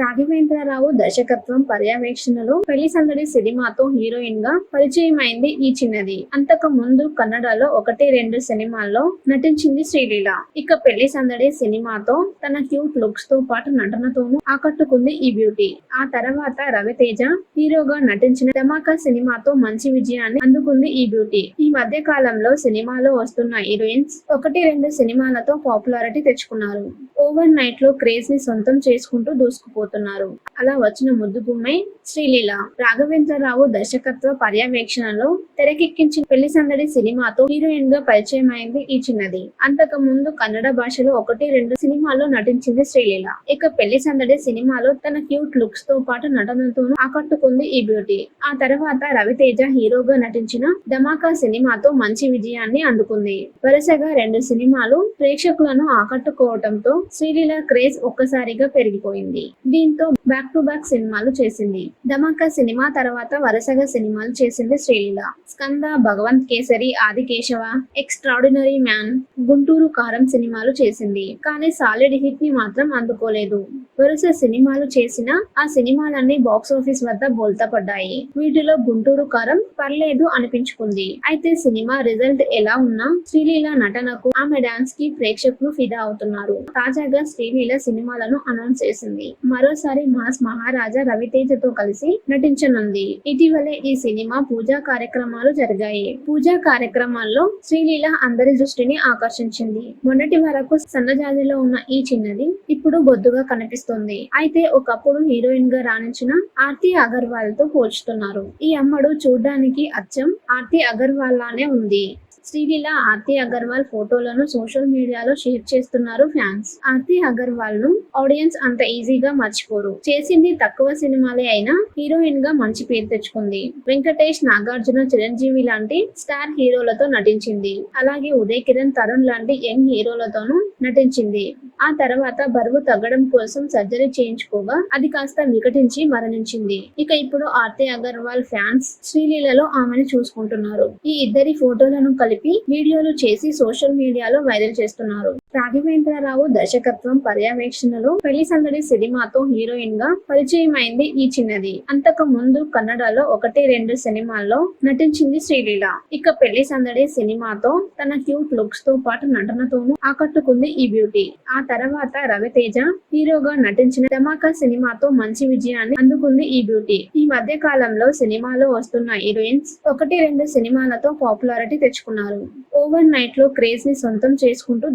రాఘవేంద్రరావు దర్శకత్వం పర్యవేక్షణలో పెళ్ళి సందడి సినిమాతో హీరోయిన్గా పరిచయం అయింది ఈ చిన్నది. అంతకు ముందు కన్నడలో ఒకటి రెండు సినిమాల్లో నటించింది శ్రీలీల. ఇక పెళ్ళి సందడి సినిమాతో తన క్యూట్ లుక్స్తో పాటు నటనతోనూ ఆకట్టుకుంది ఈ బ్యూటీ. ఆ తర్వాత రవితేజ హీరోగా నటించిన ధమాకా సినిమాతో మంచి విజయాన్ని అందుకుంది ఈ బ్యూటీ. ఈ మధ్య కాలంలో సినిమాలో వస్తున్న హీరోయిన్స్ ఒకటి రెండు సినిమాలతో పాపులారిటీ తెచ్చుకున్నారు. ఓవర్ నైట్లో క్రేజ్ని సొంతం చేసుకుంటూ దూసుకుపోతున్నారు అలా వచ్చిన ముద్దు గుమ్మై శ్రీలీల. రాఘవేంద్రరావు దర్శకత్వ పర్యవేక్షణలో తెరకెక్కించిన పెళ్ళి సందడి సినిమాతో హీరోయిన్గా పరిచయం అయింది ఈ చిన్నది. అంతకు ముందు కన్నడ భాషలో ఒకటి రెండు సినిమాల్లో నటించింది శ్రీలీల. ఇక పెళ్ళి సందడి సినిమాలో తన క్యూట్ లుక్స్తో పాటు నటనతోనూ ఆకట్టుకుంది ఈ బ్యూటీ. ఆ తర్వాత రవితేజ హీరోగా నటించిన ధమాకా సినిమాతో మంచి విజయాన్ని అందుకుంది. వరుసగా రెండు సినిమాలు ప్రేక్షకులను ఆకట్టుకోవడంతో శ్రీలీల క్రేజ్ ఒక్కసారిగా పెరిగిపోయింది. దీంతో బ్యాక్ టు బ్యాక్ సినిమాలు చేసింది. ధమాకా సినిమా తర్వాత వరుసగా సినిమాలు చేసింది శ్రీలీల. స్కంద భగవంత్ కేసరి ఆది కేశవ ఎక్స్ట్రాడినరీ మ్యాన్ గుంటూరు కారం సినిమాలు చేసింది. కానీ సాలిడ్ హిట్ని మాత్రం అందుకోలేదు. వరుస సినిమాలు చేసిన ఆ సినిమాలన్నీ బాక్స్ ఆఫీస్ వద్ద బోల్తా పడ్డాయి వీటిలో గుంటూరు కారం పర్లేదు అనిపించుకుంది. అయితే సినిమా రిజల్ట్ ఎలా ఉన్నా శ్రీలీల నటనకు ఆమె డాన్స్కి ప్రేక్షకులు ఫిదా అవుతున్నారు. తాజాగా శ్రీలీల సినిమాలను అనౌన్స్ చేసింది. మరోసారి మాస్ మహారాజా రవితేజతో కలిసి నటించనుంది. ఇటీవలే ఈ సినిమా పూజా కార్యక్రమాలు జరిగాయి. పూజా కార్యక్రమాల్లో శ్రీలీల అందరి దృష్టిని ఆకర్షించింది. మొన్నటి వరకు సన్నజాతిలో ఉన్న ఈ చిన్నది ఇప్పుడు బొద్దుగా కనిపిస్తుంది. అయితే ఒకప్పుడు హీరోయిన్గా రాణించిన ఆర్తి అగర్వాల్తో పోల్చుతున్నారు. ఈ అమ్మడు చూడడానికి అచ్చం ఆర్తి అగర్వాల్ లానే ఉంది. శ్రీలీల ఆర్తి అగర్వాల్ ఫోటోలను సోషల్ మీడియాలో షేర్ చేస్తున్నారు ఫ్యాన్స్. ఆర్తి అగర్వాల్ను ఆడియన్స్ అంత ఈజీగా మర్చిపోరు. చేసింది తక్కువ సినిమాలే అయినా హీరోయిన్గా మంచి పేరు తెచ్చుకుంది. వెంకటేష్ నాగార్జున చిరంజీవి లాంటి స్టార్ హీరోలతో నటించింది. అలాగే ఉదయ్ కిరణ్ తరుణ్ లాంటి యంగ్ హీరోలతోనూ నటించింది. ఆ తర్వాత బరువు తగ్గడం కోసం సర్జరీ చేయించుకోగా అది కాస్త వికటించి మరణించింది. ఇక ఇప్పుడు ఆర్తి అగర్వాల్ ఫ్యాన్స్ శ్రీలీలలో ఆమెను చూసుకుంటున్నారు. ఈ ఇద్దరి ఫోటోలను కలిపి వీడియోలు చేసి సోషల్ మీడియాలో వైరల్ చేస్తున్నారు. రాఘవేంద్రరావు దర్శకత్వం పర్యవేక్షణలో పెళ్ళి సందడి సినిమాతో హీరోయిన్గా పరిచయం అయింది ఈ చిన్నది. అంతకు ముందు కన్నడలో ఒకటి రెండు సినిమాల్లో నటించింది శ్రీలీల. ఇక పెళ్ళి సందడి సినిమాతో తన క్యూట్ లుక్స్తో పాటు నటనతోనూ ఆకట్టుకుంది ఈ బ్యూటీ. ఆ తర్వాత రవితేజ హీరోగా నటించిన ధమాకా సినిమాతో మంచి విజయాన్ని అందుకుంది ఈ బ్యూటీ. ఈ మధ్య కాలంలో సినిమాలో వస్తున్న హీరోయిన్స్ ఒకటి రెండు సినిమాలతో పాపులారిటీ తెచ్చుకున్నారు. ఓవర్ నైట్లో క్రేజ్ని సొంతం చేసుకుంటూ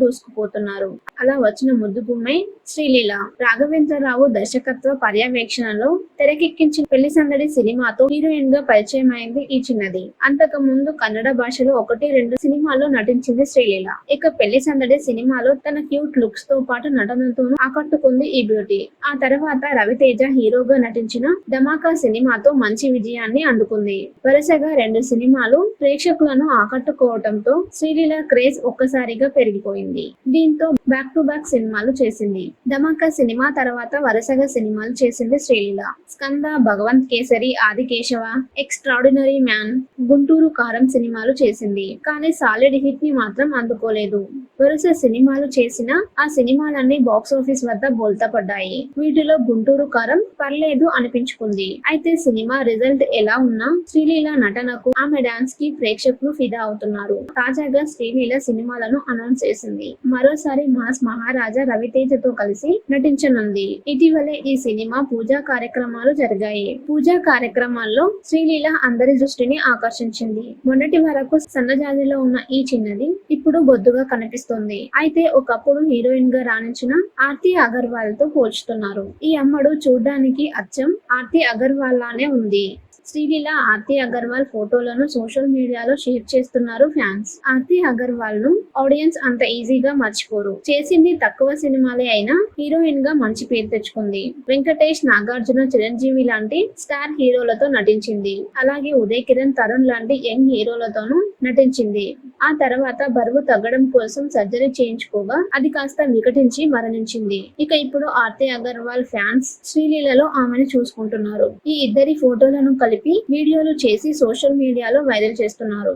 పోతున్నారు. అలా వచ్చిన ముద్దు గుమ్మై శ్రీలీల. రాఘవేంద్రరావు దర్శకత్వ పర్యవేక్షణలో తెరకెక్కించిన పెళ్ళి సందడి సినిమాతో హీరోయిన్గా పరిచయం అయింది ఈ చిన్నది. అంతకు ముందు కన్నడ భాషలో ఒకటి రెండు సినిమాల్లో నటించింది శ్రీలీల. ఇక పెళ్ళి సందడి సినిమాలో తన క్యూట్ లుక్స్తో పాటు నటనతోనూ ఆకట్టుకుంది ఈ బ్యూటీ. ఆ తర్వాత రవితేజ హీరోగా నటించిన ధమాకా సినిమాతో మంచి విజయాన్ని అందుకుంది. వరుసగా రెండు సినిమాలు ప్రేక్షకులను ఆకట్టుకోవటంతో శ్రీలీల క్రేజ్ ఒక్కసారిగా పెరిగిపోయింది. దీంతో బ్యాక్ టు బ్యాక్ సినిమాలు చేసింది. ధమాకా సినిమా తర్వాత వరుసగా సినిమాలు చేసింది శ్రీలీల. స్కంద భగవంత్ కేసరి ఆది కేశవ ఎక్స్ట్రాడినరీ మ్యాన్ గుంటూరు కారం సినిమాలు చేసింది. కానీ సాలిడ్ హిట్ని మాత్రం అందుకోలేదు. వరుస సినిమాలు చేసిన ఆ సినిమాలన్నీ బాక్స్ ఆఫీస్ వద్ద బోల్తా పడ్డాయి. వీటిలో గుంటూరు కారం పర్లేదు అనిపించుకుంది. అయితే సినిమా రిజల్ట్ ఎలా ఉన్నా శ్రీలీల నటనకు ఆమె డాన్స్కి ప్రేక్షకులు ఫిదా అవుతున్నారు. తాజాగా శ్రీలీల సినిమాలను అనౌన్స్ చేసింది. మరోసారి మాస్ మహారాజా రవితేజతో కలిసి నటించనుంది. ఇటీవలే ఈ సినిమా పూజా కార్యక్రమాలు జరిగాయి. పూజా కార్యక్రమాల్లో శ్రీలీల అందరి దృష్టిని ఆకర్షించింది. మొన్నటి వరకు సన్నజాతిలో ఉన్న ఈ చిన్నది ఇప్పుడు బొద్దుగా కనిపిస్తుంది. అయితే ఒకప్పుడు హీరోయిన్గా రాణించిన ఆర్తి అగర్వాల్తో పోల్చుతున్నారు. ఈ అమ్మడు చూడ్డానికి అచ్చం ఆర్తి అగర్వాల్ లానే ఉంది. శ్రీలీల ఆర్తి అగర్వాల్ ఫోటోలను సోషల్ మీడియాలో షేర్ చేస్తున్నారు ఫ్యాన్స్. ఆర్తి అగర్వాల్ను ఆడియన్స్ అంత ఈజీగా మర్చిపోరు. చేసింది తక్కువ సినిమాలే అయినా హీరోయిన్గా మంచి పేరు తెచ్చుకుంది. వెంకటేష్ నాగార్జున చిరంజీవి లాంటి స్టార్ హీరోలతో నటించింది. అలాగే ఉదయ్ కిరణ్ తరుణ్ లాంటి యంగ్ హీరోలతోనూ నటించింది. ఆ తర్వాత బరువు తగ్గడం కోసం సర్జరీ చేయించుకోగా అది కాస్త వికటించి మరణించింది. ఇక ఇప్పుడు ఆర్తి అగర్వాల్ ఫ్యాన్స్ శ్రీలీలలో ఆమెను చూసుకుంటున్నారు. ఈ ఇద్దరి ఫోటోలను కలిపి వీడియోలు చేసి సోషల్ మీడియాలో వైరల్ చేస్తున్నారు.